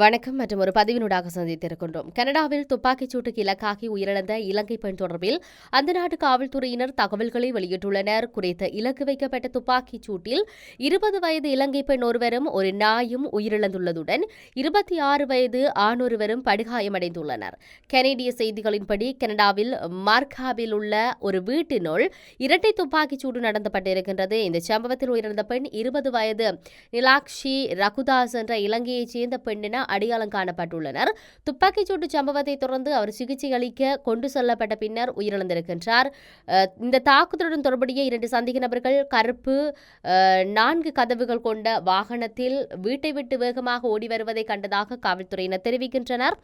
வணக்கம் மற்றும் ஒரு பதிவினூடாக சந்தித்திருக்கின்றோம். கனடாவில் துப்பாக்கிச் சூட்டுக்கு இலக்காகி உயிரிழந்த இலங்கை பெண் தொடர்பில் அந்த நாட்டு காவல்துறையினர் தகவல்களை வெளியிட்டுள்ளனர். குறித்த இலக்கு வைக்கப்பட்ட துப்பாக்கிச் சூட்டில் இருபது வயது இலங்கை பெண் ஒருவரும் ஒரு நாயும் உயிரிழந்துள்ளதுடன் இருபத்தி ஆறு வயது ஆணொருவரும் படுகாயமடைந்துள்ளனர். கனேடிய செய்திகளின்படி கனடாவில் மார்காவில் உள்ள ஒரு வீட்டினுள் இரட்டை துப்பாக்கிச் சூடு நடத்தப்பட்டிருக்கின்றது. இந்த சம்பவத்தில் உயிரிழந்த பெண் இருபது வயது. நிலாக்ஷி ரகுதாஸ் என்ற இலங்கையைச் சேர்ந்த பெண்ணின் என அடையாளம் காணப்பட்டுள்ளனர். துப்பாக்கிச் சூட்டு சம்பவத்தை தொடர்ந்து அவர் சிகிச்சை அளிக்க கொண்டு செல்லப்பட்ட பின்னர் உயிரிழந்திருக்கின்றார். இந்த தாக்குதலுடன் தொடர்புடைய இரண்டு சந்தேக நபர்கள் கருப்பு நான்கு கதவுகள் கொண்ட வாகனத்தில் வீட்டை விட்டு வேகமாக ஓடி வருவதை கண்டதாக காவல்துறையினர் தெரிவிக்கின்றனர்.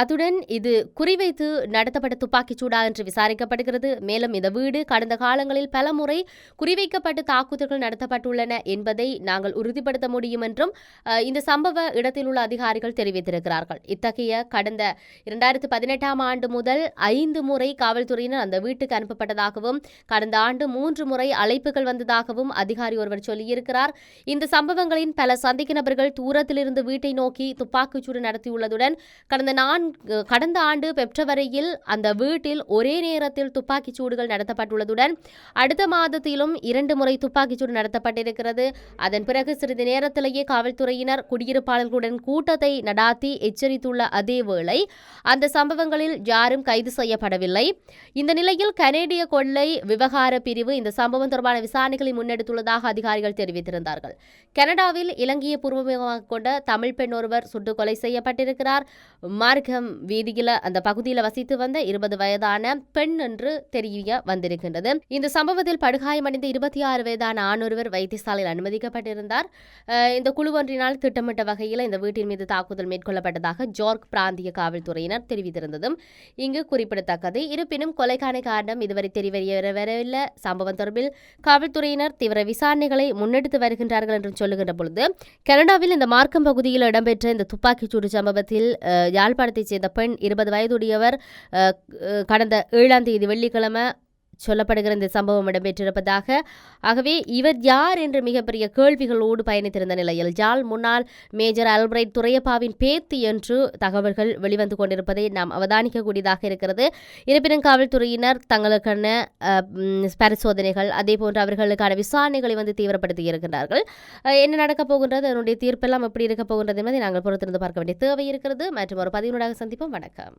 அத்துடன் இது குறிவைத்து நடத்தப்பட்ட துப்பாக்கிச் சூடா என்று விசாரிக்கப்படுகிறது. மேலும் இந்த வீடு கடந்த காலங்களில் பல முறை குறிவைக்கப்பட்டு தாக்குதல்கள் நடத்தப்பட்டுள்ளன என்பதை நாங்கள் உறுதிப்படுத்த முடியும் என்றும் இந்த சம்பவ இடத்தில் உள்ள அதிகாரிகள் தெரிவித்திருக்கிறார்கள். இத்தகைய கடந்த இரண்டாயிரத்து பதினெட்டாம் ஆண்டு முதல் ஐந்து முறை காவல்துறையினர் அந்த வீட்டுக்கு அனுப்பப்பட்டதாகவும் கடந்த ஆண்டு மூன்று முறை அழைப்புகள் வந்ததாகவும் அதிகாரி ஒருவர் சொல்லியிருக்கிறார். இந்த சம்பவங்களின் பல சந்திக்க நபர்கள் தூரத்திலிருந்து வீட்டை நோக்கி துப்பாக்கிச்சூடு நடத்தியுள்ளதுடன் கடந்த நான் கடந்த ஆண்டு பெப்ரவரியில் அந்த வீட்டில் ஒரே நேரத்தில் துப்பாக்கிச் சூடுகள் நடத்தப்பட்டுள்ளதுடன் அடுத்த மாதத்திலும் இரண்டு முறை துப்பாக்கிச் சூடு நடத்தப்பட்டிருக்கிறது. அதன் பிறகு சிறிது நேரத்திலேயே காவல்துறையினர் குடியிருப்பாளர்களுடன் கூட்டத்தை நடாத்தி எச்சரித்துள்ள அதே வேளை அந்த சம்பவங்களில் யாரும் கைது செய்யப்படவில்லை. இந்த நிலையில் கனேடிய கொள்ளை விவகார பிரிவு இந்த சம்பவம் தொடர்பான விசாரணைகளை முன்னெடுத்துள்ளதாக அதிகாரிகள் தெரிவித்திருந்தார்கள். கனடாவில் இலங்கையை பூர்வமாக கொண்ட தமிழ் பெண் ஒருவர் சுட்டுக் கொலை செய்யப்பட்டிருக்கிறார். மார்க் நாயகம் வீதியில அந்த பகுதியில் வசித்து வந்த இருபது வயதான பெண் என்று தெரிய வந்திருக்கின்றது. இந்த சம்பவத்தில் படுகாயமடைந்த இருபத்தி ஆறு வயதான ஆணொருவர் வைத்தியசாலையில் அனுமதிக்கப்பட்டிருந்தார். இந்த குழு ஒன்றினால் திட்டமிட்ட வகையில் இந்த வீட்டின் மீது தாக்குதல் மேற்கொள்ளப்பட்டதாக ஜோர்க் பிராந்திய காவல்துறையினர் தெரிவித்திருந்ததும் இங்கு குறிப்பிடத்தக்கது. இருப்பினும் கொலைக்கான காரணம் இதுவரை தெரியவரவில்லை சம்பவம் தொடர்பில் காவல்துறையினர் தீவிர விசாரணைகளை முன்னெடுத்து வருகின்றார்கள் என்று சொல்லுகின்ற பொழுது கனடாவில் இந்த மார்க்கம் பகுதியில் இடம்பெற்ற இந்த துப்பாக்கிச்சூடு சம்பவத்தில் யாழ்ப்பாணத்தில் மாவட்டத்தைச் சேர்ந்த பெண் இருபது வயதுடையவர் கடந்த ஏழாம் தேதி வெள்ளிக்கிழமை சொல்லப்படுகிற இந்த சம்பவம் இடம்பெற்றிருப்பதாக. ஆகவே இவர் யார் என்று மிகப்பெரிய கேள்விகளோடு பயணித்திருந்த நிலையில் ஜால் முன்னாள் மேஜர் அல்பிரைட் துறையப்பாவின் பேத்தி என்று தகவல்கள் வெளிவந்து கொண்டிருப்பதை நாம் அவதானிக்கக்கூடியதாக இருக்கிறது. இருப்பினும் காவல்துறையினர் தங்களுக்கான பரிசோதனைகள் அதே போன்று அவர்களுக்கான விசாரணைகளை வந்து தீவிரப்படுத்தி இருக்கின்றார்கள். என்ன நடக்கப் போகின்றது அதனுடைய தீர்ப்பெல்லாம் எப்படி இருக்கப் போகின்றது என்பதை நாங்கள் பொறுத்திருந்து பார்க்க வேண்டிய தேவை இருக்கிறது. மற்றும் ஒரு பதிவுடாக சந்திப்போம். வணக்கம்.